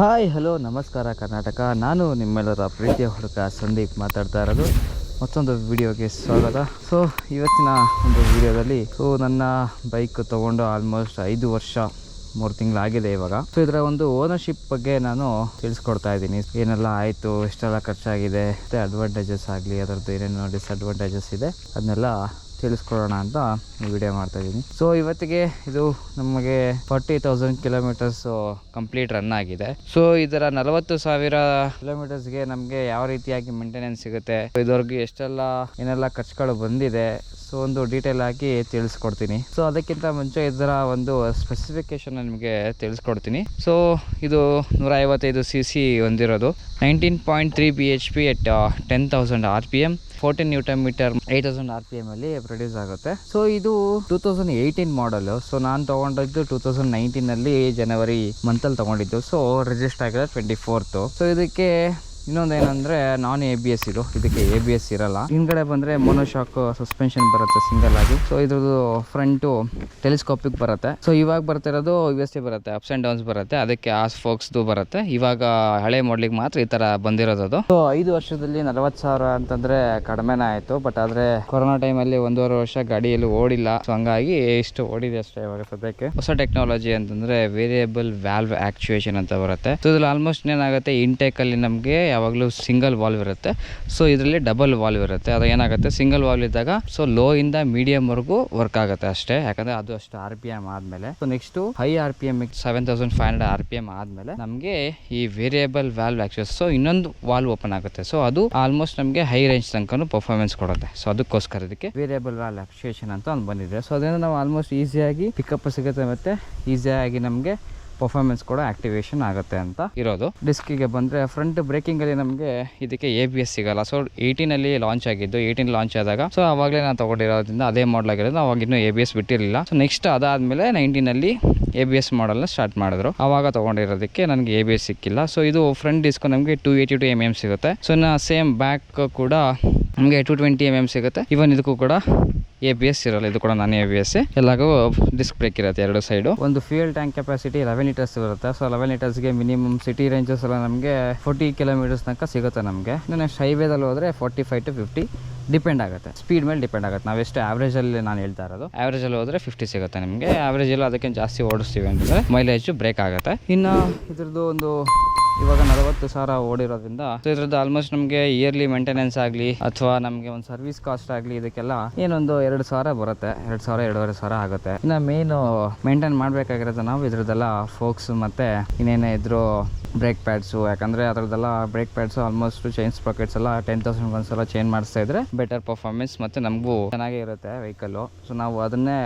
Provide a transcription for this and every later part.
Hi, hello, ನಮಸ್ಕಾರ, ಕರ್ನಾಟಕ. ನಾನು ನಿಮ್ಮೆಲ್ಲರ ಪ್ರೀತಿಯ ಹುಡುಗ ಸಂದೀಪ್ ಮಾತಾಡ್ತಾ ಇರೋದು. ಮತ್ತೊಂದು ವಿಡಿಯೋಗೆ ಸ್ವಾಗತ. ಸೊ ಇವತ್ತಿನ ಒಂದು ವಿಡಿಯೋದಲ್ಲಿ ಸೊ ನನ್ನ ಬೈಕ್ ತೊಗೊಂಡು ಆಲ್ಮೋಸ್ಟ್ ಐದು ವರ್ಷ, ಮೂರು ತಿಂಗಳಾಗಿದೆ ಇವಾಗ. ಸೊ ಇದರ ಒಂದು ಓನರ್ಶಿಪ್ ಬಗ್ಗೆ ನಾನು ತಿಳಿಸ್ಕೊಡ್ತಾ ಇದ್ದೀನಿ. ಏನೆಲ್ಲ ಆಯಿತು, ಎಷ್ಟೆಲ್ಲ ಖರ್ಚಾಗಿದೆ, ಮತ್ತು ಅಡ್ವಾಂಟೇಜಸ್ ಆಗಲಿ, ಅದರದ್ದು ಏನೇನು ಡಿಸ್ಅಡ್ವಾಂಟೇಜಸ್ ಇದೆ, ಅದನ್ನೆಲ್ಲ ತಿಳಿಸ್ಕೊಡೋಣ ಅಂತ ವಿಡಿಯೋ ಮಾಡ್ತಾ ಇದ್ದೀನಿ. ಸೊ ಇವತ್ತಿಗೆ ಇದು ನಮಗೆ forty thousand kilometres complete run ಆಗಿದೆ. ಸೊ ಇದರ ನಲವತ್ತು ಸಾವಿರ ಕಿಲೋಮೀಟರ್ಸ್ಗೆ ನಮಗೆ ಯಾವ ರೀತಿಯಾಗಿ ಮೇಂಟೆನೆನ್ಸ್ ಸಿಗುತ್ತೆ? ಇದುವರೆಗೂ ಎಷ್ಟೆಲ್ಲ, ಏನೆಲ್ಲ ಖರ್ಚುಗಳು ಬಂದಿದೆ? ಸೊ ಒಂದು ಡೀಟೇಲ್ ಆಗಿ ತಿಳಿಸ್ಕೊಡ್ತೀನಿ. ಸೊ ಅದಕ್ಕಿಂತ ಮುಂಚೆ ಇದರ ಒಂದು ಸ್ಪೆಸಿಫಿಕೇಶನ್ ನಿಮಗೆ ತಿಳಿಸ್ಕೊಡ್ತೀನಿ. ಸೊ ಇದು ನೂರ ಐವತ್ತೈದು C C ಹೊಂದಿರೋದು nineteen point three B H P at ten thousand R P M fourteen newton metre eight thousand R P M ಅಲ್ಲಿ ಪ್ರೊಡ್ಯೂಸ್ ಆಗುತ್ತೆ. ಸೊ ಇದು ಟೂ ತೌಸಂಡ್ ಏಯ್ಟೀನ್ ಮಾಡಲು ಸೊ ನಾನು ತಗೊಂಡಿದ್ದು ಟೂ ತೌಸಂಡ್ ನೈನ್ಟೀನಲ್ಲಿ ಜನವರಿ ಮಂತಲ್ಲಿ ತಗೊಂಡಿದ್ದು. ಸೊ ರಿಜಿಸ್ಟರ್ ಆಗಿದೆ ಟ್ವೆಂಟಿ ಫೋರ್ತು ಸೊ ಇದಕ್ಕೆ ಇನ್ನೊಂದು ಏನಂದ್ರೆ ನಾನ್ ಎ ಬಿ ಎಸ್ ಇದು ಇದಕ್ಕೆ ಎ ಬಿ ಎಸ್ ಇರಲ್ಲ. ಹಿಂದ್ಗಡೆ ಬಂದ್ರೆ ಮೊನೋಶಾಕ್ ಸಸ್ಪೆನ್ಷನ್ ಬರುತ್ತೆ ಸಿಂಗಲ್ ಆಗಿ. ಸೊ ಇದ್ರದ್ದು ಫ್ರಂಟು ಟೆಲಿಸ್ಕೋಪಿಕ್ ಬರುತ್ತೆ. ಸೊ ಇವಾಗ ಬರ್ತಿರೋದು ಯು ಎಸ್ ಟಿ ಬರುತ್ತೆ. ಅಪ್ಸ್ ಅಂಡ್ ಡೌನ್ಸ್ ಬರುತ್ತೆ. ಅದಕ್ಕೆ ಆಸ್ ಫೋಕ್ಸ್ದು ಬರುತ್ತೆ. ಇವಾಗ ಹಳೆ ಮಾಡ್ಲಿಕ್ಕೆ ಮಾತ್ರ ಈ ತರ ಬಂದಿರೋದು ಸೊ ಐದು ವರ್ಷದಲ್ಲಿ ನಲವತ್ತು ಸಾವಿರ ಅಂತಂದ್ರೆ ಕಡಿಮೆನೇ ಆಯ್ತು. ಬಟ್ ಆದ್ರೆ ಕೊರೋನಾ ಟೈಮಲ್ಲಿ ಒಂದೂವರೆ ವರ್ಷ ಗಾಡಿಯಲ್ಲಿ ಓಡಿಲ್ಲ. ಸೊ ಹಂಗಾಗಿ ಇಷ್ಟು ಓಡಿದೆ ಅಷ್ಟೇ ಇವಾಗ ಸದ್ಯಕ್ಕೆ. ಹೊಸ ಟೆಕ್ನಾಲಜಿ ಅಂತಂದ್ರೆ ವೇರಿಯಬಲ್ ವ್ಯಾಲ್ವ್ ಆಕ್ಚುಯೇಷನ್ ಅಂತ ಬರುತ್ತೆ. ಸೊ ಇದ್ರಲ್ಲಿ ಆಲ್ಮೋಸ್ಟ್ ಏನಾಗುತ್ತೆ ಇಂಟೇಕ್ ಅಲ್ಲಿ ನಮಗೆ ಯಾವಾಗಲೂ ಸಿಂಗಲ್ ವಾಲ್ವ್ ಇರುತ್ತೆ. ಸೊ ಇದರಲ್ಲಿ ಡಬಲ್ ವಾಲ್ವ್ ಇರುತ್ತೆ. ಅದು ಏನಾಗುತ್ತೆ? ಸಿಂಗಲ್ ವಾಲ್ವ್ ಇದ್ದಾಗ ಸೊ ಲೋ ಇಂದ ಮೀಡಿಯಂ ವರೆಗೂ ವರ್ಕ್ ಆಗುತ್ತೆ ಅಷ್ಟೇ. ಯಾಕಂದ್ರೆ ಅದು ಅಷ್ಟು ಆರ್ ಪಿ ಎಂ ಆದ್ಮೇಲೆ. So next high R P M seven thousand five hundred R P M ಆದ್ಮೇಲೆ ನಮಗೆ ಈ ವೇರಿಯಬಲ್ ವ್ಯಾಲ್ವ್ ಆಕ್ಚುಸ್ ಸೊ ಇನ್ನೊಂದು ವಾಲ್ವ್ ಓಪನ್ ಆಗುತ್ತೆ. ಸೊ ಅದು ಆಲ್ಮೋಸ್ಟ್ ನಮಗೆ ಹೈ ರೇಂಜ್ ತನಕ ಪರ್ಫಾರ್ಮೆನ್ಸ್ ಕೊಡುತ್ತೆ. ಸೊ ಅದಕ್ಕೋಸ್ಕರ ಇದಕ್ಕೆ ವೇರಿಯಬಲ್ ವ್ಯಾಲ್ವ್ ಆಕ್ಚುಯೇಷನ್ ಅಂತ ಒಂದು ಬಂದಿದೆ. ಸೊ ಅದರಿಂದ ನಾವು ಆಲ್ಮೋಸ್ಟ್ ಈಸಿಯಾಗಿ ಪಿಕಪ್ ಸಿಗುತ್ತೆ ಮತ್ತೆ ಈಸಿಯಾಗಿ ನಮಗೆ ಪರ್ಫಾರ್ಮೆನ್ಸ್ ಕೂಡ ಆಕ್ಟಿವೇಶನ್ ಆಗುತ್ತೆ ಅಂತ ಇರೋದು. ಡಿಸ್ಕಿಗೆ ಬಂದರೆ ಫ್ರಂಟ್ ಬ್ರೇಕಿಂಗಲ್ಲಿ ನಮಗೆ ಇದಕ್ಕೆ ಎ ಬಿ ಎಸ್ ಸಿಗಲ್ಲ. ಸೊ ಏಯ್ಟೀನಲ್ಲಿ ಲಾಂಚ್ ಆಗಿದ್ದು ಏಯ್ಟೀನ್ ಲಾಂಚ್ ಆದಾಗ ಸೊ ಆವಾಗಲೇ ನಾನು ತೊಗೊಂಡಿರೋದ್ರಿಂದ ಅದೇ ಮಾಡಲ್ ಆಗಿರೋದು. ಅವಾಗ ಇನ್ನೂ ಎ ಬಿ ಎಸ್ ಬಿಟ್ಟಿರಲಿಲ್ಲ. ಸೊ ನೆಕ್ಸ್ಟ್ ಅದಾದಮೇಲೆ ನೈನ್ಟೀನಲ್ಲಿ ಎ ಬಿ ಎಸ್ ಮಾಡಲ್ನ ಸ್ಟಾರ್ಟ್ ಮಾಡಿದ್ರು. ಆವಾಗ ತೊಗೊಂಡಿರೋದಕ್ಕೆ ನನಗೆ ಎ ಬಿ ಎಸ್ ಸಿಕ್ಕಿಲ್ಲ. ಸೊ ಇದು ಫ್ರಂಟ್ ಡಿಸ್ಕ್ ನಮಗೆ two eighty two M M ಸಿಗುತ್ತೆ. ಸೊ ನಾ ಸೇಮ್ ಬ್ಯಾಕ್ ಕೂಡ ನಮಗೆ ಟು ಟ್ವೆಂಟಿ ಎಂ ಎಂ ಸಿಗುತ್ತೆ. ಇವನ್ ಇದಕ್ಕೂ ಕೂಡ ಎ ಬಿ ಎಸ್ ಇರಲ್ಲ ಇದು ಕೂಡ ನಾನು ಎ ಬಿ ಎಸ್ ಎಲ್ಲಾಗೂ ಡಿಸ್ಕ್ ಬ್ರೇಕ್ ಇರುತ್ತೆ ಎರಡು ಸೈಡು ಒಂದು fuel tank capacity eleven litres ಇರುತ್ತೆ. ಸೊ ಲೆವೆನ್ ಲೀಟರ್ಸ್ಗೆ ಮಿನಿಮಮ್ ಸಿಟಿ ರೇಂಜಸ್ ಎಲ್ಲ ನಮಗೆ ಫೋರ್ಟಿ ಕಿಲೋಮೀಟರ್ಸ್ ತನಕ ಸಿಗುತ್ತೆ ನಮಗೆ. ನೆಕ್ಸ್ಟ್ ಹೈವೇದಲ್ಲಿ ಹೋದರೆ forty five to fifty depend ಆಗುತ್ತೆ. ಸ್ಪೀಡ್ ಮೇಲೆ ಡಿಪೆಂಡ್ ಆಗುತ್ತೆ. ನಾವು ಎಷ್ಟು ಆವ್ರೇಜಲ್ಲಿ ನಾನು ಹೇಳ್ತಾ ಇರೋದು. ಆವ್ರೇಜಲ್ಲಿ ಹೋದರೆ ಫಿಫ್ಟಿ ಸಿಗುತ್ತೆ ನಿಮಗೆ. ಆವ್ರೇಜಲ್ಲಿ ಅದಕ್ಕಿಂತ ಜಾಸ್ತಿ ಓಡಿಸ್ತೀವಿ ಅಂತಂದರೆ ಮೈಲೇಜು ಬ್ರೇಕ್ ಆಗುತ್ತೆ. ಇನ್ನು ಇದ್ರದ್ದು ಒಂದು ಇವಾಗ ನಲವತ್ತು ಸಾವಿರ ಓಡಿರೋದ್ರಿಂದ ಇದ್ರದ್ದು ಆಲ್ಮೋಸ್ಟ್ ನಮಗೆ ಇಯರ್ಲಿ ಮೇಂಟೆನೆನ್ಸ್ ಆಗಲಿ ಅಥವಾ ನಮಗೆ ಒಂದು ಸರ್ವಿಸ್ ಕಾಸ್ಟ್ ಆಗಲಿ ಇದಕ್ಕೆಲ್ಲ ಏನೊಂದು ಎರಡು ಸಾವಿರ ಬರುತ್ತೆ. ಎರಡು ಸಾವಿರ, ಎರಡೂವರೆ ಸಾವಿರ ಆಗುತ್ತೆ. ಇನ್ನು ಮೇನು ಮೇಂಟೈನ್ ಮಾಡಬೇಕಾಗಿರೋದು ನಾವು ಇದ್ರದ್ದೆಲ್ಲ ಫೋಕ್ಸ್ ಮತ್ತು ಇನ್ನೇನೇ ಇದ್ರು ಬ್ರೇಕ್ ಪ್ಯಾಡ್ಸು ಯಾಕಂದರೆ ಅದರದ್ದೆಲ್ಲ brake pads almost chain sprockets ಎಲ್ಲ ಟೆನ್ ತೌಸಂಡ್ ಒಂದ್ಸಲ ಚೇಂಜ್ ಮಾಡಿಸ್ತಾ ಇದ್ರೆ ಬೆಟರ್ ಪರ್ಫಾರ್ಮೆನ್ಸ್ ಮತ್ತು ನಮಗೂ ಚೆನ್ನಾಗೇ ಇರುತ್ತೆ ವೆಹಿಕಲ್ಲು ಸೊ ನಾವು ಅದನ್ನೇ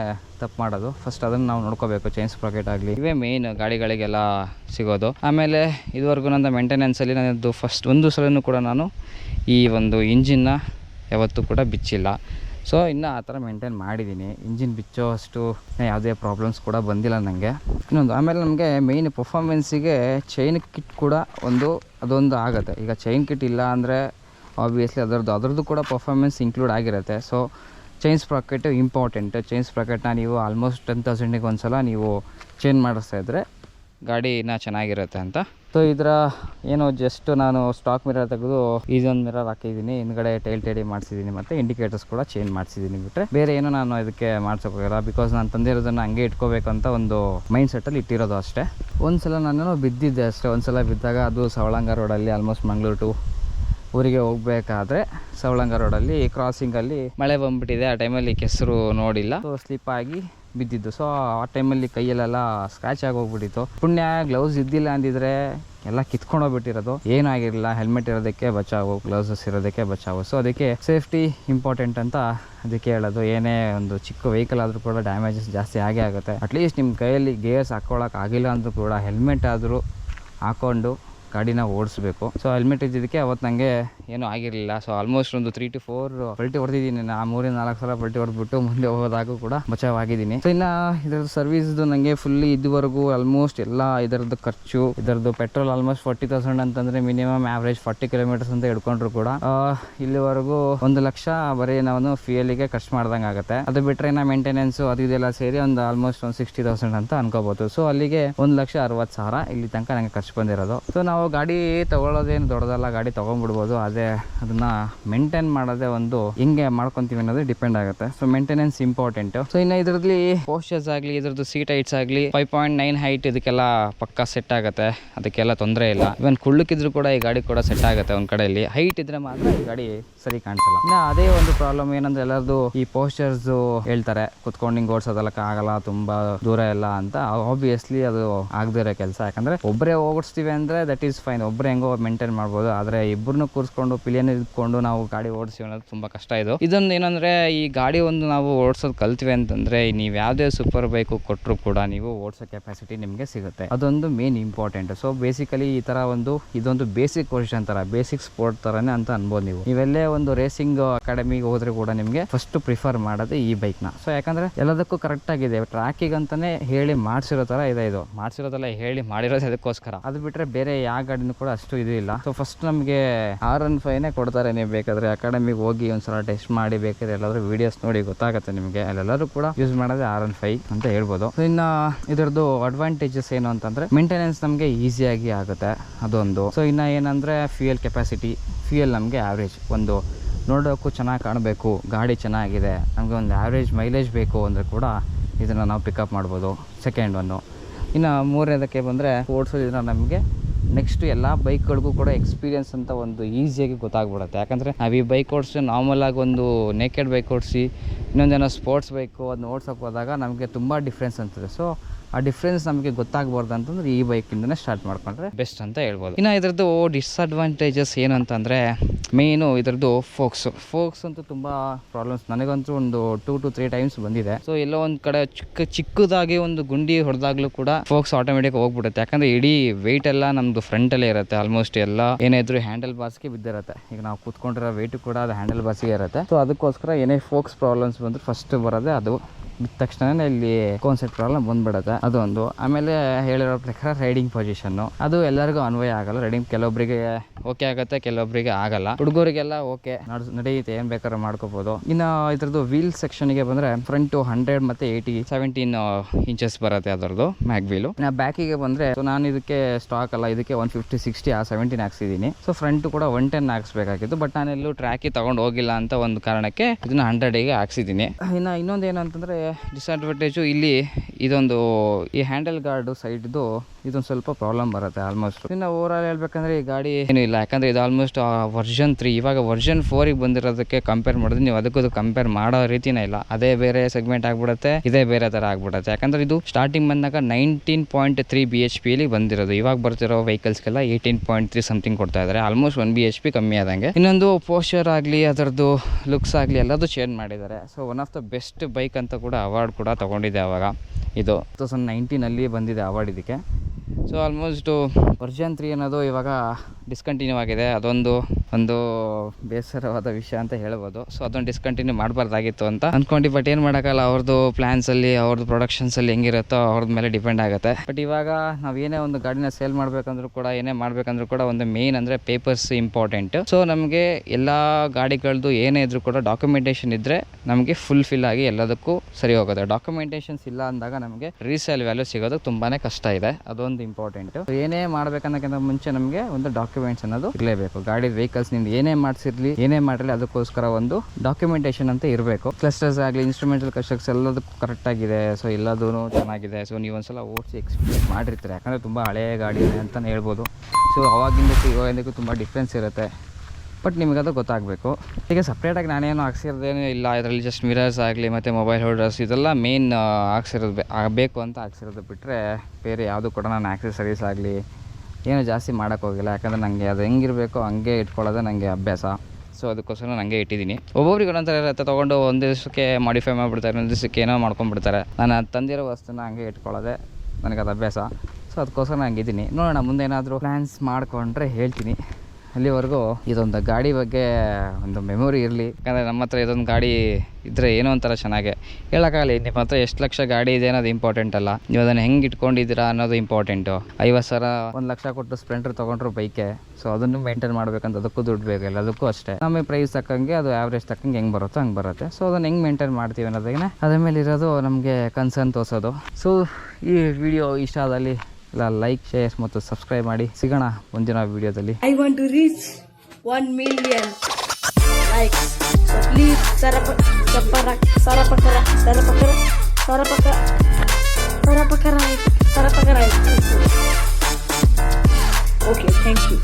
ತಪ್ಪು ಮಾಡೋದು. ಫಸ್ಟ್ ಅದನ್ನು ನಾವು ನೋಡ್ಕೋಬೇಕು ಚೈನ್ಸ್ ಪಾಕೆಟ್ ಆಗಲಿ. ಇವೇ ಮೇನ್ ಗಾಡಿಗಳಿಗೆಲ್ಲ ಸಿಗೋದು. ಆಮೇಲೆ ಇದುವರೆಗೂ ನನ್ನ ಮೇಂಟೆನೆನ್ಸಲ್ಲಿ ನನ್ನದು ಫಸ್ಟ್ ಒಂದು ಸಲನೂ ಕೂಡ ನಾನು ಈ ಒಂದು ಇಂಜಿನ್ನ ಯಾವತ್ತೂ ಕೂಡ ಬಿಚ್ಚಿಲ್ಲ. ಸೊ ಇನ್ನು ಆ ಥರ ಮೇಂಟೈನ್ ಮಾಡಿದ್ದೀನಿ ಇಂಜಿನ್ ಬಿಚ್ಚೋ ಅಷ್ಟು ಯಾವುದೇ ಪ್ರಾಬ್ಲಮ್ಸ್ ಕೂಡ ಬಂದಿಲ್ಲ ನನಗೆ ಇನ್ನೊಂದು, ಆಮೇಲೆ ನಮಗೆ ಮೇಯ್ನ್ ಪರ್ಫಾರ್ಮೆನ್ಸಿಗೆ ಚೈನ್ ಕಿಟ್ ಕೂಡ ಒಂದು, ಅದೊಂದು ಆಗುತ್ತೆ. ಈಗ ಚೈನ್ ಕಿಟ್ ಇಲ್ಲ ಅಂದರೆ ಆಬ್ವಿಯಸ್ಲಿ ಅದರದ್ದು ಅದರದ್ದು ಕೂಡ ಪರ್ಫಾಮೆನ್ಸ್ ಇನ್ಕ್ಲೂಡ್ ಆಗಿರುತ್ತೆ. So chain sprocket important chain ಪ್ರಾಕೆಟ್ನ ನೀವು ಆಲ್ಮೋಸ್ಟ್ ಟೆನ್ ತೌಸಂಡಿಗೆ ಒಂದು ಸಲ ನೀವು ಚೇಂಜ್ ಮಾಡಿಸ್ತಾ ಇದ್ದರೆ ಗಾಡಿ ಇನ್ನೂ ಚೆನ್ನಾಗಿರುತ್ತೆ ಅಂತ. ಸೊ ಇದರ ಏನು ಜಸ್ಟ್ ನಾನು ಸ್ಟಾಕ್ ಮಿರರ್ ತೆಗೆದು ಒಂದು ಮಿರರ್ ಹಾಕಿದ್ದೀನಿ. ಹಿಂದ್ಗಡೆ ಟೈಲ್ ಟೇಡಿ ಮಾಡಿಸಿದ್ದೀನಿ ಮತ್ತು ಇಂಡಿಕೇಟರ್ಸ್ ಕೂಡ ಚೇಂಜ್ ಮಾಡಿಸಿದ್ದೀನಿ ಬಿಟ್ಟರೆ ಬೇರೆ ಏನೂ ನಾನು ಇದಕ್ಕೆ ಮಾಡಿಸೋಕ್ಕಾಗಲ್ಲ. ಬಿಕಾಸ್ ನಾನು ತಂದಿರೋದನ್ನು ಹಂಗೆ ಇಟ್ಕೋಬೇಕು ಅಂತ ಒಂದು ಮೈಂಡ್ ಸೆಟ್ಟಲ್ಲಿ ಇಟ್ಟಿರೋದು ಅಷ್ಟೇ. ಒಂದು ಸಲ ನಾನು ಬಿದ್ದಿದ್ದೆ ಅಷ್ಟೇ. ಒಂದು ಸಲ ಬಿದ್ದಾಗ ಅದು ಸವಳಂಗ ರೋಡಲ್ಲಿ ಆಲ್ಮೋಸ್ಟ್ ಮಂಗಳೂರು ಟು ಊರಿಗೆ ಹೋಗ್ಬೇಕಾದ್ರೆ ಸವಳಂಗ ರೋಡಲ್ಲಿ ಕ್ರಾಸಿಂಗಲ್ಲಿ ಮಳೆ ಬಂದ್ಬಿಟ್ಟಿದೆ. ಆ ಟೈಮಲ್ಲಿ ಕೆಸರು ನೋಡಿಲ್ಲ. ಸೊ ಸ್ಲಿಪ್ ಆಗಿ ಬಿದ್ದಿದ್ದು. ಸೊ ಆ ಟೈಮಲ್ಲಿ ಕೈಯಲ್ಲೆಲ್ಲ ಸ್ಕ್ರಾಚ್ ಆಗಿ ಹೋಗ್ಬಿಟ್ಟಿತ್ತು. ಪುಣ್ಯ ಗ್ಲೌಸ್ ಇದ್ದಿಲ್ಲ ಅಂದಿದ್ರೆ ಎಲ್ಲ ಕಿತ್ಕೊಂಡೋಗ್ಬಿಟ್ಟಿರೋದು ಹೋಗ್ಬಿಟ್ಟಿರೋದು. ಏನೂ ಆಗಿರಲಿಲ್ಲ ಹೆಲ್ಮೆಟ್ ಇರೋದಕ್ಕೆ ಬಚಾವು ಗ್ಲೌಸಸ್ ಇರೋದಕ್ಕೆ ಬಚಾವು. ಸೊ ಅದಕ್ಕೆ ಸೇಫ್ಟಿ ಇಂಪಾರ್ಟೆಂಟ್ ಅಂತ ಅದಕ್ಕೆ ಹೇಳೋದು. ಏನೇ ಒಂದು ಚಿಕ್ಕ ವೆಹಿಕಲ್ ಆದರೂ ಕೂಡ ಡ್ಯಾಮೇಜಸ್ ಜಾಸ್ತಿ ಆಗೇ ಆಗುತ್ತೆ. ಅಟ್ಲೀಸ್ಟ್ ನಿಮ್ಮ ಕೈಯಲ್ಲಿ ಗೇರ್ಸ್ ಹಾಕ್ಕೊಳಕ್ಕೆ ಆಗಿಲ್ಲ ಅಂದರೂ ಕೂಡ ಹೆಲ್ಮೆಟ್ ಆದರೂ ಹಾಕ್ಕೊಂಡು ಗಾಡಿನ ಓಡಿಸ್ಬೇಕು. ಸೊ ಹೆಲ್ಮೆಟ್ ಇದ್ದಿದ್ದಕ್ಕೆ ಅವತ್ತು ನನಗೆ ಏನೂ ಆಗಿರಲಿಲ್ಲ. ಸೊ ಆಲ್ಮೋಸ್ಟ್ ಒಂದು ತ್ರೀ ಟು ಫೋರ್ ಪಲ್ಟಿ ಹೊಡೆದಿದ್ದೀನಿ. ನಾ ಮೂರಿಂದ ನಾಲ್ಕು ಸಲ ಪಲ್ಟಿ ಹೊಡೆದ್ಬಿಟ್ಟು ಮುಂದೆ ಹೋದಾಗೂ ಕೂಡ ಬಚಾವಾಗಿದ್ದೀನಿ. ಸೊ ಇನ್ನು ಇದರದ್ದು ಸರ್ವಿಸ್ದು ನನಗೆ ಫುಲ್ಲಿ ಇದುವರೆಗೂ ಆಲ್ಮೋಸ್ಟ್ ಎಲ್ಲ ಇದರದ್ದು ಖರ್ಚು, ಇದರದ್ದು ಪೆಟ್ರೋಲ್ ಆಲ್ಮೋಸ್ಟ್ ಫಾರ್ಟಿ ತೌಸಂಡ್ ಅಂತಂದರೆ ಮಿನಿಮಮ್ ಆವ್ರೇಜ್ ಫಾರ್ಟಿ ಕಿಲೋಮೀಟರ್ಸ್ ಅಂತ ಹಿಡ್ಕೊಂಡ್ರು ಕೂಡ. ಇಲ್ಲಿವರೆಗೂ ಒಂದು ಲಕ್ಷ ಬರೀ ನಾನು ಫ್ಯೂಯಲಿಗೆ ಖರ್ಚು ಮಾಡ್ದಂಗೆ ಆಗುತ್ತೆ. ಅದು ಬಿಟ್ಟರೆ ನಾ ಮೇಂಟೆನೆನ್ಸು ಅದು ಇದೆಲ್ಲ ಸೇರಿ ಒಂದು ಆಲ್ಮೋಸ್ಟ್ ಒಂದು ಸಿಕ್ಸ್ಟಿ ತೌಸಂಡ್ ಅಂತ ಅನ್ಕೋಬೋದು. ಸೊ ಅಲ್ಲಿಗೆ ಒಂದು ಲಕ್ಷ ಅರವತ್ತು ಸಾವಿರ ಇಲ್ಲಿ ತನಕ ನನಗೆ ಖರ್ಚು ಬಂದಿರೋದು. ಸೊ ನಾವು ಗಾಡಿ ತಗೊಳ್ಳೋದೇನು ದೊಡ್ಡದಲ್ಲ, ಗಾಡಿ ತೊಗೊಂಡ್ಬಿಡ್ಬೋದು. ಅದೇ ಅದನ್ನ ಮೇಂಟೈನ್ ಮಾಡೋದೇ ಒಂದು ಹೆಂಗೆ ಮಾಡ್ಕೊತೀವಿ ಅನ್ನೋದು ಡಿಪೆಂಡ್ ಆಗುತ್ತೆ. ಸೊ ಮೇಂಟೆನೆನ್ಸ್ ಇಂಪಾರ್ಟೆಂಟ್ ಸೊ ಇನ್ನು ಇದರಲ್ಲಿ ಪೋಸ್ಟರ್ಸ್ ಆಗಲಿ, ಇದ್ರದ್ದು ಸೀಟ್ ಹೈಟ್ಸ್ ಆಗಲಿ ಫೈವ್ ಪಾಯಿಂಟ್ ನೈನ್ ಹೈಟ್ ಇದಕ್ಕೆಲ್ಲ ಪಕ್ಕ ಸೆಟ್ ಆಗುತ್ತೆ. ಅದಕ್ಕೆಲ್ಲ ತೊಂದರೆ ಇಲ್ಲ. ಇವನ್ ಕುಳ್ಳಕ್ಕಿದ್ರು ಕೂಡ ಈ ಗಾಡಿ ಕೂಡ ಸೆಟ್ ಆಗುತ್ತೆ ಒಂದು ಕಡೆಯಲ್ಲಿ. ಹೈಟ್ ಇದ್ರೆ ಮಾತ್ರ ಈ ಗಾಡಿ ಸರಿ ಕಾಣಿಸಲ್ಲ. ಅದೇ ಒಂದು ಪ್ರಾಬ್ಲಮ್ ಏನಂದ್ರೆ ಎಲ್ಲರದು ಈ ಪೋಸ್ಟರ್ಸ್ ಹೇಳ್ತಾರೆ, ಕುತ್ಕೊಂಡು ಹಿಂಗ್ ಓಡಿಸೋದಲ್ಲ ಆಗಲ್ಲ, ತುಂಬಾ ದೂರ ಎಲ್ಲ ಅಂತ. ಆಬ್ವಿಯಸ್ಲಿ ಅದು ಆಗದೇ ಇರೋ ಕೆಲಸ. ಯಾಕಂದ್ರೆ ಒಬ್ಬರೇ ಓಡಿಸ್ತೀವಿ ಅಂದ್ರೆ ದಟ್ ಈಸ್ ಫೈನ್ ಒಬ್ಬರೇ ಹೆಂಗೋ ಮೇಂಟೈನ್ ಮಾಡ್ಬೋದು. ಆದ್ರೆ ಇಬ್ಬರನ್ನು ಕೂರಿಸ್ಕೊಂಡು, ಪಿಲಿಯನ್ ಇದ್ಕೊಂಡು ನಾವು ಗಾಡಿ ಓಡಿಸ್ತೀವಿ ಅನ್ನೋದು ತುಂಬಾ ಕಷ್ಟ ಇದು. ಇದೊಂದು ಏನಂದ್ರೆ ಈ ಗಾಡಿ ಒಂದು ನಾವು ಓಡಿಸೋದು ಕಲ್ತೀವಿ ಅಂತಂದ್ರೆ ನೀವು ಯಾವುದೇ ಸೂಪರ್ ಬೈಕ್ ಕೊಟ್ಟರು ಕೂಡ ನೀವು ಓಡಿಸೋ ಕೆಪಾಸಿಟಿ ನಿಮಗೆ ಸಿಗುತ್ತೆ. ಅದೊಂದು ಮೇನ್ ಇಂಪಾರ್ಟೆಂಟ್ ಸೊ ಬೇಸಿಕಲಿ ಈ ತರ ಒಂದು, ಇದೊಂದು ಬೇಸಿಕ್ ಪೊಸಿಷನ್ ತರ ಬೇಸಿಕ್ ಸ್ಪೋರ್ಟ್ ತರನೇ ಅಂತ ಅನ್ಬೋದು ನೀವು. ನೀವೆಲ್ಲೇ ಒಂದು ರೇಸಿಂಗ್ ಅಕಾಡೆಮಿಗೆ ಹೋದ್ರೆ ಕೂಡ ನಿಮಗೆ ಫಸ್ಟ್ ಪ್ರಿಫರ್ ಮಾಡೋದು ಈ ಬೈಕ್ನ ನ. ಸೊ ಯಾಕಂದ್ರೆ ಎಲ್ಲದಕ್ಕೂ ಕರೆಕ್ಟ್ ಆಗಿದೆ. ಟ್ರ್ಯಾಕಿಗೆ ಅಂತಾನೆ ಹೇಳಿ ಮಾಡಿಸಿರೋ ತರ ಇದೆ ಇದು. ಮಾಡಿಸಿರೋದಲ್ಲ ಹೇಳಿ ಮಾಡಿರೋದು ಅದಕ್ಕೋಸ್ಕರ. ಅದು ಬಿಟ್ಟರೆ ಬೇರೆ ಯಾವ ಗಾಡಿನೂ ಕೂಡ ಅಷ್ಟು ಇದು ಇಲ್ಲ. ಸೊ ಫಸ್ಟ್ ನಮಗೆ ಆರ್ ಎನ್ ಫೈವ್ನೇ ಕೊಡ್ತಾರೆ ನೀವು ಬೇಕಾದ್ರೆ. ಅಕಾಡೆಮಿಗೆ ಹೋಗಿ ಒಂದ್ಸಲ ಟೆಸ್ಟ್ ಮಾಡಿ ಬೇಕಾದ್ರೆ ಎಲ್ಲಾದರೂ ವಿಡಿಯೋಸ್ ನೋಡಿ ಗೊತ್ತಾಗುತ್ತೆ ನಿಮಗೆ. ಅಲ್ಲೆಲ್ಲರೂ ಕೂಡ ಯೂಸ್ ಮಾಡೋದೇ ಆರ್ ಎನ್ ಫೈವ್ ಅಂತ ಹೇಳ್ಬೋದು. ಸೊ ಇನ್ನ ಇದರದ್ದು ಅಡ್ವಾಂಟೇಜಸ್ ಏನು ಅಂತಂದ್ರೆ ಮೇಂಟೆನೆನ್ಸ್ ನಮಗೆ ಈಸಿಯಾಗಿ ಆಗುತ್ತೆ ಅದೊಂದು. ಸೊ ಇನ್ನ ಏನಂದ್ರೆ ಫ್ಯೂಯಲ್ ಕೆಪಾಸಿಟಿ ಫ್ಯೂಯಲ್ ನಮಗೆ ಆ್ಯಾವ್ರೇಜ್ ಒಂದು ನೋಡೋಕ್ಕೂ ಚೆನ್ನಾಗಿ ಕಾಣಬೇಕು, ಗಾಡಿ ಚೆನ್ನಾಗಿದೆ, ನಮಗೆ ಒಂದು ಆ್ಯಾವ್ರೇಜ್ ಮೈಲೇಜ್ ಬೇಕು ಅಂದರೆ ಕೂಡ ಇದನ್ನು ನಾವು ಪಿಕಪ್ ಮಾಡ್ಬೋದು ಸೆಕೆಂಡ್ ಒನ್ನು ಇನ್ನು ಮೂರನೇದಕ್ಕೆ ಬಂದರೆ ಓಡಿಸೋದ್ರಿಂದ ನಮಗೆ ನೆಕ್ಸ್ಟ್ ಎಲ್ಲ ಬೈಕ್ಗಳಿಗೂ ಕೂಡ ಎಕ್ಸ್ಪೀರಿಯನ್ಸ್ ಅಂತ ಒಂದು ಈಸಿಯಾಗಿ ಗೊತ್ತಾಗ್ಬಿಡುತ್ತೆ. ಯಾಕಂದರೆ ನಾವು ಈ ಬೈಕ್ ಓಡಿಸಿ ನಾರ್ಮಲ್ ಆಗಿ ಒಂದು ನೇಕೆಡ್ ಬೈಕ್ ಓಡಿಸಿ ಇನ್ನೊಂದೇನೋ ಸ್ಪೋರ್ಟ್ಸ್ ಬೈಕು ಅದನ್ನ ಓಡ್ಸೋಕೆ ಹೋದಾಗ ನಮಗೆ ತುಂಬ ಡಿಫ್ರೆನ್ಸ್ ಅಂತದೆ ಸೊ ಆ ಡಿಫ್ರೆನ್ಸ್ ನಮಗೆ ಗೊತ್ತಾಗಬಾರ್ದು ಅಂತಂದ್ರೆ ಈ ಬೈಕಿಂದನೇ ಸ್ಟಾರ್ಟ್ ಮಾಡ್ಕೊಂಡ್ರೆ ಬೆಸ್ಟ್ ಅಂತ ಹೇಳ್ಬೋದು. ಇನ್ನು ಇದರದ್ದು ಡಿಸ್ಅಡ್ವಾಂಟೇಜಸ್ ಏನಂತಂದರೆ ಮೇನು ಮೇಯ್ನು ಇದರದ್ದು ಫೋಕ್ಸು ಫೋಕ್ಸ್ ಅಂತೂ ತುಂಬ ಪ್ರಾಬ್ಲಮ್ಸ್ ನನಗಂತೂ ಒಂದು ಟೂ ಟು ತ್ರೀ ಟೈಮ್ಸ್ ಬಂದಿದೆ. ಸೊ ಎಲ್ಲೋ ಒಂದು ಕಡೆ ಚಿಕ್ಕ ಚಿಕ್ಕದಾಗಿ ಒಂದು ಗುಂಡಿ ಹೊಡೆದಾಗ್ಲೂ ಕೂಡ ಫೋಕ್ಸ್ ಆಟೋಮೆಟಿಕ್ ಹೋಗ್ಬಿಡುತ್ತೆ. ಯಾಕಂದ್ರೆ ಇಡೀ ವೆಯ್ಟ್ ಎಲ್ಲ ನಮ್ದು ಫ್ರಂಟಲ್ಲೇ ಇರುತ್ತೆ. ಆಲ್ಮೋಸ್ಟ್ ಎಲ್ಲ ಏನಾದ್ರು ಹ್ಯಾಂಡಲ್ ಬಾರ್ಸ್ಗೆ ಬಿದ್ದಿರುತ್ತೆ. ಈಗ ನಾವು ಕೂತ್ಕೊಂಡಿರೋ ವೆಯ್ಟ್ ಕೂಡ ಅದು ಹ್ಯಾಂಡಲ್ ಬಾರ್ಸ್ಗೆ ಇರುತ್ತೆ. ಸೊ ಅದಕ್ಕೋಸ್ಕರ ಏನೇ ಫೋಕ್ಸ್ ಪ್ರಾಬ್ಲಮ್ಸ್ ಬಂದ್ರೆ ಫಸ್ಟ್ ಬರೋದೇ ಅದು. ಬಿದ್ದ ತಕ್ಷಣ ಇಲ್ಲಿ ಕಾನ್ಸೆಪ್ಟ್ ಪ್ರಾಬ್ಲಮ್ ಬಂದ್ಬಿಡುತ್ತೆ. ಅದೊಂದು. ಆಮೇಲೆ ಹೇಳಿರೋ ಪ್ರಕಾರ ರೈಡಿಂಗ್ ಪೊಸಿಷನ್ ಅದು ಎಲ್ಲರಿಗೂ ಅನ್ವಯ ಆಗಲ್ಲ. ರೈಡಿಂಗ್ ಕೆಲವೊಬ್ಬರಿಗೆ ಓಕೆ ಆಗುತ್ತೆ ಕೆಲವೊಬ್ಬರಿಗೆ ಆಗಲ್ಲ. ಹುಡುಗರಿಗೆಲ್ಲ ಓಕೆ ನಡೆಯುತ್ತೆ. ಏನ್ ಬೇಕಾದ್ರೂ ಮಾಡ್ಕೋಬಹುದು ಇನ್ನು ಇದ್ರದ್ದು ವೀಲ್ ಸೆಕ್ಷನ್ಗೆ ಬಂದ್ರೆ ಫ್ರಂಟ್ ಹಂಡ್ರೆಡ್ ಮತ್ತೆ ಏಯ್ಟಿ ಸೆವೆಂಟೀನ್ ಇಂಚಸ್ ಬರುತ್ತೆ ಅದರದ್ದು ಮ್ಯಾಗ್ ವೀಲ್ ನಾ ಬ್ಯಾಕಿಗೆ ಬಂದ್ರೆ ನಾನು ಇದಕ್ಕೆ ಸ್ಟಾಕ್ ಅಲ್ಲ. ಇದಕ್ಕೆ ಒನ್ ಫಿಫ್ಟಿ ಸಿಕ್ಸ್ಟಿ ಆ ಸೆವೆಂಟೀನ್ ಹಾಕ್ಸಿದ್ದೀನಿ. ಸೊ ಫ್ರಂಟ್ ಕೂಡ ಒನ್ ಟೆನ್ ಹಾಕ್ಸ್ಬೇಕಾಗಿತ್ತು. ಬಟ್ ನಾನೆಲ್ಲೂ ಟ್ರ್ಯಾಕಿ ತಗೊಂಡು ಹೋಗಿಲ್ಲ ಅಂತ ಒಂದು ಕಾರಣಕ್ಕೆ ಇದನ್ನ ಹಂಡ್ರೆಡ್ಗೆ ಹಾಕ್ಸಿದ್ದೀನಿ. ಇನ್ನ ಇನ್ನೊಂದು ಏನಂತಂದ್ರೆ ಡಿಸ್ಅಡ್ವಾಂಟೇಜು ಇಲ್ಲಿ ಇದೊಂದು ಈ ಹ್ಯಾಂಡಲ್ ಗಾರ್ಡು ಸೈಡ್ದು ಇದೊಂದು ಸ್ವಲ್ಪ ಪ್ರಾಬ್ಲಮ್ ಬರುತ್ತೆ ಆಲ್ಮೋಸ್ಟ್ ಇನ್ನು ಓವರ್ ಆಲ್ ಹೇಳ್ಬೇಕಂದ್ರೆ ಈ ಗಾಡಿ ಏನು ಇಲ್ಲ. ಯಾಕಂದ್ರೆ ಇದು ಆಲ್ಮೋಸ್ಟ್ ವರ್ಷನ್ ತ್ರೀ ಇವಾಗ ವರ್ಷನ್ ಫೋರಿಗೆ ಬಂದಿರೋದಕ್ಕೆ ಕಂಪೇರ್ ಮಾಡಿದ್ರೆ ನೀವು ಅದಕ್ಕೂ ಕಂಪೇರ್ ಮಾಡೋ ರೀತಿನೇ ಇಲ್ಲ. ಅದೇ ಬೇರೆ ಸೆಗ್ಮೆಂಟ್ ಆಗ್ಬಿಡುತ್ತೆ, ಇದೇ ಬೇರೆ ಥರ ಆಗ್ಬಿಡುತ್ತೆ. ಯಾಕಂದ್ರೆ ಇದು ಸ್ಟಾರ್ಟಿಂಗ್ ಬಂದಾಗ nineteen point three B H ಪಿಲಿ ಬಂದಿರೋದು. ಇವಾಗ ಬರ್ತಿರೋ ವೆಹಿಕಲ್ಸ್ಗೆಲ್ಲ ಏಯ್ಟೀನ್ ಪಾಯಿಂಟ್ ತ್ರೀ ಸಮಥಿಂಗ್ ಕೊಡ್ತಾ ಇದ್ದಾರೆ almost one B H P ಕಮ್ಮಿ ಆದಂಗೆ. ಇನ್ನೊಂದು ಪೋಸ್ಚರ್ ಆಗಲಿ, ಅದರದ್ದು ಲುಕ್ಸ್ ಆಗಲಿ ಎಲ್ಲದೂ ಚೇಂಜ್ ಮಾಡಿದ್ದಾರೆ. So one of the best bike ಅಂತ ಕೂಡ ಅವಾರ್ಡ್ ಕೂಡ ತಗೊಂಡಿದೆ ಅವಾಗ. ಇದು ಟೂ ತೌಸಂಡ್ ನೈನ್ಟೀನಲ್ಲಿ ಬಂದಿದೆ ಅವಾರ್ಡ್ ಇದಕ್ಕೆ. ಸೊ ಆಲ್ಮೋಸ್ಟು ವರ್ಜನ್ ತ್ರೀ ಅನ್ನೋದು ಇವಾಗ ಡಿಸ್ಕಂಟಿನ್ಯೂ ಆಗಿದೆ. ಅದೊಂದು, ಒಂದು ಬೇಸರವಾದ ವಿಷಯ ಅಂತ ಹೇಳ್ಬೋದು. ಸೊ ಅದೊಂದು ಡಿಸ್ಕಂಟಿನ್ಯೂ ಮಾಡಬಾರ್ದಾಗಿತ್ತು ಅಂತ ಅಂದ್ಕೊಂಡು ಬಟ್ ಏನು ಮಾಡೋಕ್ಕಲ್ಲ ಅವ್ರದ್ದು ಪ್ಲ್ಯಾನ್ಸಲ್ಲಿ ಅವ್ರದ್ದು ಪ್ರೊಡಕ್ಷನ್ಸಲ್ಲಿ ಹೆಂಗಿರುತ್ತೋ ಅವ್ರದ್ದು ಮೇಲೆ ಡಿಪೆಂಡ್ ಆಗುತ್ತೆ. ಬಟ್ ಇವಾಗ ನಾವು ಏನೇ ಒಂದು ಗಾಡಿನ ಸೇಲ್ ಮಾಡಬೇಕಂದ್ರೂ ಕೂಡ, ಏನೇ ಮಾಡಬೇಕಂದ್ರೂ ಕೂಡ ಒಂದು ಮೇನ್ ಅಂದರೆ ಪೇಪರ್ಸ್ ಇಂಪಾರ್ಟೆಂಟ್ ಸೊ ನಮಗೆ ಎಲ್ಲ ಗಾಡಿಗಳದ್ದು ಏನೇ ಇದ್ರೂ ಕೂಡ ಡಾಕ್ಯುಮೆಂಟೇಷನ್ ಇದ್ದರೆ ನಮಗೆ ಫುಲ್ ಫಿಲ್ ಆಗಿ ಎಲ್ಲದಕ್ಕೂ ಸರಿ ಹೋಗುತ್ತೆ. ಡಾಕ್ಯುಮೆಂಟೇಷನ್ಸ್ ಇಲ್ಲ ಅಂದಾಗ ನಮಗೆ ರೀಸೇಲ್ ವ್ಯಾಲ್ಯೂ ಸಿಗೋದು ತುಂಬಾ ಕಷ್ಟ ಇದೆ. ಅದೊಂದು ಇಂಪಾರ್ಟೆಂಟ್ ಏನೇ ಮಾಡಬೇಕನ್ನೋಕ್ಕಿಂತ ಮುಂಚೆ ನಮಗೆ ಒಂದು ಡಾಕ್ಯುಮೆಂಟ್ಸ್ ಅನ್ನೋದು ಇರಲೇಬೇಕು. ಗಾಡಿ ವೆಹಿಕಲ್ಸ್ ನಿಮ್ದು ಏನೇ ಮಾಡಿಸಿರ್ಲಿ, ಏನೇ ಮಾಡಿರಲಿ ಅದಕ್ಕೋಸ್ಕರ ಒಂದು ಡಾಕ್ಯುಮೆಂಟೇಷನ್ ಅಂತ ಇರಬೇಕು. ಕ್ಲಸ್ಟರ್ಸ್ ಆಗಲಿ ಇನ್ಸ್ಟ್ರೂಮೆಂಟಲ್ ಕಷ್ಟಕ್ಸ್ ಎಲ್ಲದಕ್ಕೂ ಕರೆಕ್ಟ್ ಆಗಿದೆ. ಸೊ ಎಲ್ಲದೂ ಚೆನ್ನಾಗಿದೆ. ಸೊ ನೀವು ಒಂದ್ಸಲ ಓಡಿಸಿ ಎಕ್ಸ್ಪೀರಿಯನ್ಸ್ ಮಾಡಿರ್ತೀರ. ಯಾಕಂದರೆ ತುಂಬ ಹಳೆಯ ಗಾಡಿ ಇದೆ ಅಂತಲೇ ಹೇಳ್ಬೋದು. ಸೊ ಅವಾಗಿಂದಕ್ಕೂ ಇವಾಗಿಂದಕ್ಕೂ ತುಂಬ ಡಿಫ್ರೆನ್ಸ್ ಇರುತ್ತೆ. ಬಟ್ ನಿಮಗೆ ಅದು ಗೊತ್ತಾಗಬೇಕು. ಈಗ ಸಪ್ರೇಟಾಗಿ ನಾನೇನು ಹಾಕ್ಸಿರೋದೇನು ಇಲ್ಲ. ಇದರಲ್ಲಿ ಜಸ್ಟ್ ಮಿರರ್ಸ್ ಆಗಲಿ, ಮತ್ತು ಮೊಬೈಲ್ ಹೋಲ್ಡರ್ಸ್ ಇದೆಲ್ಲ ಮೇನ್ ಹಾಕ್ಸಿರೋದು ಆಗಬೇಕು ಬೇಕು ಅಂತ ಹಾಕ್ಸಿರೋದು ಬಿಟ್ಟರೆ ಬೇರೆ ಯಾವುದು ಕೂಡ ನಾನು ಆಕ್ಸೆಸರೀಸ್ ಆಗಲಿ ಏನು ಜಾಸ್ತಿ ಮಾಡೋಕ್ಕೆ ಹೋಗಿಲ್ಲ. ಯಾಕಂದರೆ ನನಗೆ ಅದು ಹೆಂಗಿರಬೇಕು ಹಂಗೆ ಇಟ್ಕೊಳ್ಳೋದೇ ನನಗೆ ಅಭ್ಯಾಸ. ಸೊ ಅದಕ್ಕೋಸ್ಕರ ನನಗೆ ಇಟ್ಟಿದ್ದೀನಿ. ಒಬ್ಬೊಬ್ರಿಗೆ ಒಂದೊಂಥರ ಇರುತ್ತೆ. ತೊಗೊಂಡು ಒಂದು ದಿವಸಕ್ಕೆ ಮಾಡಿಫೈ ಮಾಡಿಬಿಡ್ತಾರೆ, ಒಂದು ದಿವಸಕ್ಕೆ ಏನೋ ಮಾಡ್ಕೊಂಡ್ಬಿಡ್ತಾರೆ. ನಾನು ತಂದಿರೋ ವಸ್ತುನ ಹಂಗೆ ಇಟ್ಕೊಳ್ಳೋದೆ ನನಗೆ ಅದು ಅಭ್ಯಾಸ. ಸೊ ಅದಕ್ಕೋಸ್ಕರ ನಂಗಿದ್ದೀನಿ ನೋಡೋಣ ಮುಂದೆ ಏನಾದರೂ ಪ್ಲ್ಯಾನ್ಸ್ ಮಾಡಿಕೊಂಡ್ರೆ ಹೇಳ್ತೀನಿ. ಅಲ್ಲಿವರೆಗೂ ಇದೊಂದು ಗಾಡಿ ಬಗ್ಗೆ ಒಂದು ಮೆಮೊರಿ ಇರಲಿ. ಯಾಕಂದರೆ ನಮ್ಮ ಹತ್ರ ಇದೊಂದು ಗಾಡಿ ಇದ್ದರೆ ಏನೋ ಒಂಥರ ಚೆನ್ನಾಗೆ. ಹೇಳೋಕ್ಕಾಗಲಿ ನಿಮ್ಮ ಹತ್ರ ಎಷ್ಟು ಲಕ್ಷ ಗಾಡಿ ಇದೆ ಅನ್ನೋದು ಇಂಪಾರ್ಟೆಂಟ್ ಅಲ್ಲ. ನೀವು ಅದನ್ನು ಹೆಂಗೆ ಇಟ್ಕೊಂಡಿದ್ದೀರಾ ಅನ್ನೋದು ಇಂಪಾರ್ಟೆಂಟು ಐವತ್ತು ಸಾವಿರ ಒಂದು ಲಕ್ಷ ಕೊಟ್ಟು ಸ್ಪ್ಲೆಂಡರ್ ತೊಗೊಂಡ್ರು ಬೈಕೆ ಸೊ ಅದನ್ನು ಮೇಂಟೈನ್ ಮಾಡಬೇಕಂತ ಅದಕ್ಕೂ ದುಡ್ಡು ಬೇಕು ಎಲ್ಲದಕ್ಕೂ ಅಷ್ಟೇ. ನಮಗೆ ಪ್ರೈಸ್ ತಕ್ಕಂಗೆ, ಅದು ಆ್ಯಾವ್ರೇಜ್ ತಕ್ಕಂಗೆ ಹೆಂಗೆ ಬರುತ್ತೋ ಹಂಗೆ ಬರುತ್ತೆ. ಸೊ ಅದನ್ನು ಹೆಂಗೆ ಮೇಂಟೈನ್ ಮಾಡ್ತೀವಿ ಅನ್ನೋದಕ್ಕೆ ಅದ್ರ ಮೇಲೆ ಇರೋದು ನಮಗೆ ಕನ್ಸರ್ನ್ ತೋರಿಸೋದು. ಸೊ ಈ ವಿಡಿಯೋ ಇಷ್ಟ ಆದಲ್ಲಿ ಇಲ್ಲ ಲೈಕ್ ಶೇರ್ ಮತ್ತು ಸಬ್ಸ್ಕ್ರೈಬ್ ಮಾಡಿ. ಸಿಗೋಣ ಮುಂದಿನ ವಿಡಿಯೋದಲ್ಲಿ I want to reach one million like please ಸರಪರ ಸರಪಕರ ಸರಪಕರ ಸರಪಕ ಸರಪಕರ ಸರಪಕರ. Okay thank you